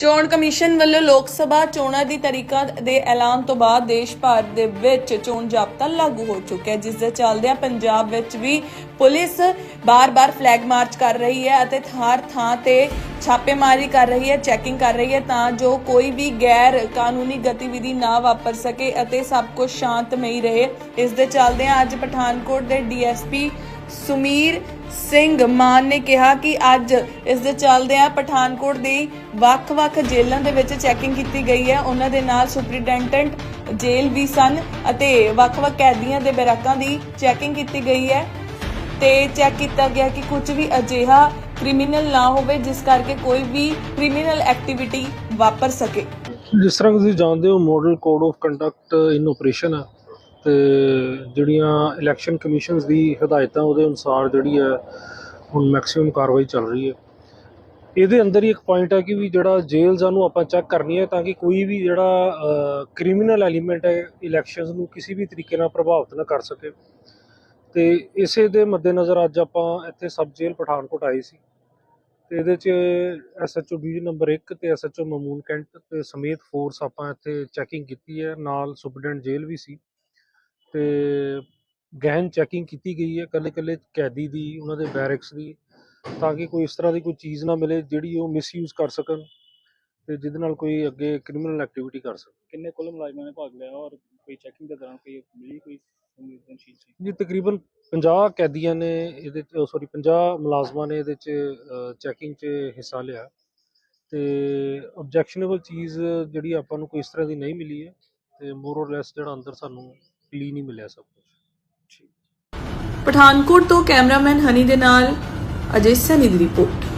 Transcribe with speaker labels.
Speaker 1: ਚੋਣ ਕਮਿਸ਼ਨ ਵੱਲੋਂ ਲੋਕ ਸਭਾ ਚੋਣਾਂ ਦੀ ਤਰੀਕਾਂ ਦੇ ਐਲਾਨ ਤੋਂ ਬਾਅਦ ਦੇਸ਼ ਭਰ ਦੇ ਵਿੱਚ ਚੋਣ ਜਾਬਤਾ ਲਾਗੂ ਹੋ ਚੁੱਕਿਆ ਹੈ, ਜਿਸ ਦੇ ਚੱਲਦਿਆਂ ਪੰਜਾਬ ਵਿੱਚ ਵੀ ਪੁਲਿਸ ਬਾਰ-ਬਾਰ ਫਲੈਗ ਮਾਰਚ ਕਰ ਰਹੀ ਹੈ ਅਤੇ ਹਰ ਥਾਂ ਤੇ ਛਾਪੇਮਾਰੀ ਕਰ ਰਹੀ ਹੈ, ਚੈਕਿੰਗ ਕਰ ਰਹੀ ਹੈ ਤਾਂ ਜੋ ਕੋਈ ਵੀ ਗੈਰ ਕਾਨੂੰਨੀ ਗਤੀਵਿਧੀ ਨਾ ਵਾਪਰ ਸਕੇ ਅਤੇ ਸਭ ਕੁਝ ਸ਼ਾਂਤਮਈ ਰਹੇ। ਇਸ ਦੇ ਚੱਲਦਿਆਂ ਅੱਜ ਪਠਾਨਕੋਟ ਦੇ ਡੀਐਸਪੀ ਸੁਮੀਰ ਸਿੰਘ ਮਾਨ ਨੇ ਕਿਹਾ ਕਿ ਅੱਜ ਇਸ ਦੇ ਚੱਲਦਿਆਂ ਪਠਾਨਕੋਟ ਦੀ ਵੱਖ-ਵੱਖ ਜੇਲ੍ਹਾਂ ਦੇ ਵਿੱਚ ਚੈਕਿੰਗ ਕੀਤੀ ਗਈ ਹੈ। ਉਹਨਾਂ ਦੇ ਨਾਲ ਸੁਪਰੀਡੈਂਟੈਂਟ ਜੇਲ੍ਹ ਵੀ ਸਨ ਅਤੇ ਵੱਖ-ਵੱਖ ਕੈਦੀਆਂ ਦੇ ਬੈਰਕਾਂ ਦੀ ਚੈਕਿੰਗ ਕੀਤੀ ਗਈ ਹੈ ਤੇ ਚੈੱਕ ਕੀਤਾ ਗਿਆ ਕਿ ਕੁਝ ਵੀ ਅਜਿਹਾ ਕ੍ਰਿਮੀਨਲ ਨਾ ਹੋਵੇ, ਜਿਸ ਕਰਕੇ ਕੋਈ ਵੀ ਕ੍ਰਿਮੀਨਲ ਐਕਟੀਵਿਟੀ ਵਾਪਰ ਸਕੇ।
Speaker 2: ਜਿਸ ਤਰ੍ਹਾਂ ਤੁਸੀਂ ਜਾਣਦੇ ਹੋ model code of conduct in operation ਹੈ ਤੇ ਜਿਹੜੀਆਂ ਇਲੈਕਸ਼ਨ ਕਮਿਸ਼ਨਸ ਦੀ ਹਦਾਇਤਾਂ ਉਹਦੇ ਅਨੁਸਾਰ ਜਿਹੜੀ ਹੈ, ਹੁਣ ਮੈਕਸਿਮਮ ਕਾਰਵਾਈ ਚੱਲ ਰਹੀ ਹੈ। ਇਹਦੇ ਅੰਦਰ ਹੀ ਇੱਕ ਪੁਆਇੰਟ ਹੈ ਕਿ ਵੀ ਜਿਹੜਾ ਜੇਲ੍ਹਾਂ ਨੂੰ ਆਪਾਂ ਚੈੱਕ ਕਰਨੀ ਹੈ ਤਾਂ ਕਿ ਕੋਈ ਵੀ ਜਿਹੜਾ ਕ੍ਰਿਮੀਨਲ ਐਲੀਮੈਂਟ ਹੈ ਇਲੈਕਸ਼ਨਸ ਨੂੰ ਕਿਸੇ ਵੀ ਤਰੀਕੇ ਨਾਲ ਪ੍ਰਭਾਵਿਤ ਨਾ ਕਰ ਸਕੇ। ਤੇ ਇਸੇ ਦੇ ਮੱਦੇਨਜ਼ਰ ਅੱਜ ਆਪਾਂ ਇੱਥੇ ਸਬ ਜੇਲ੍ਹ ਪਠਾਨਕੋਟ ਆਏ ਸੀ। ਤੇ ਇਹਦੇ ਚ ਐਸਐਚਓ ਡਿਵੀਜ਼ਨ ਨੰਬਰ 1 ਤੇ ਐਸਐਚਓ ਮਮੂਨ ਕੈਂਟ ਤੇ ਸਮੇਤ ਫੋਰਸ ਆਪਾਂ ਇੱਥੇ ਚੈਕਿੰਗ ਕੀਤੀ ਹੈ। ਨਾਲ ਸੁਪਰਡੈਂਟ ਜੇਲ੍ਹ ਵੀ ਸੀ। ਤੇ ਗਹਿਨ ਚੈਕਿੰਗ ਕੀਤੀ ਗਈ ਹੈ ਕੱਲੇ ਕੱਲੇ ਕੈਦੀ ਦੀ ਉਹਨਾਂ ਦੇ ਬੈਰਕਸ ਦੀ ਤਾਂ ਕਿ ਕੋਈ ਇਸ ਤਰ੍ਹਾਂ ਦੀ ਕੋਈ ਚੀਜ਼ ਨਾ ਮਿਲੇ ਜਿਹੜੀ ਉਹ ਮਿਸਯੂਜ਼ ਕਰ ਸਕਣ ਤੇ ਜਿਹਦੇ ਨਾਲ ਕੋਈ ਅੱਗੇ ਕ੍ਰਿਮੀਨਲ ਐਕਟੀਵਿਟੀ ਕਰ ਸਕਣ।
Speaker 3: ਕਿੰਨੇ ਕੁੱਲ ਮੁਲਾਜ਼ਮਾਂ ਨੇ ਭਾਗ ਲਿਆ ਔਰ ਕੋਈ ਚੈਕਿੰਗ ਦੇ ਦੌਰਾਨ ਕੋਈ ਮਿਲੀ ਕੋਈ ਸੰਵੇਦਨਸ਼ੀਲ ਚੀਜ਼?
Speaker 2: ਜੀ ਤਕਰੀਬਨ 50 ਕੈਦੀਆਂ ਨੇ ਇਹਦੇ ਚ ਸੌਰੀ 50 ਮੁਲਾਜ਼ਮਾਂ ਨੇ ਇਹਦੇ ਚ ਚੈਕਿੰਗ 'ਚ ਹਿੱਸਾ ਲਿਆ ਤੇ ਆਬਜੈਕਸ਼ਨੇਬਲ ਚੀਜ਼ ਜਿਹੜੀ ਆਪਾਂ ਨੂੰ ਕੋਈ ਇਸ ਤਰ੍ਹਾਂ ਦੀ ਨਹੀਂ ਮਿਲੀ ਹੈ ਤੇ ਮੋਰ অর ਲੈਸ ਜਿਹੜਾ ਅੰਦਰ ਸਾਨੂੰ ਕਲੀਨ ਹੀ ਮਿਲਿਆ ਸਭ ਕੁਝ
Speaker 1: ਪਠਾਨਕੋਟ ਤੋਂ ਕੈਮਰਾਮੈਨ ਹਨੀ ਦੇ ਨਾਲ ਅਜੇ ਸੈਨੀ ਦੀ ਰਿਪੋਰਟ।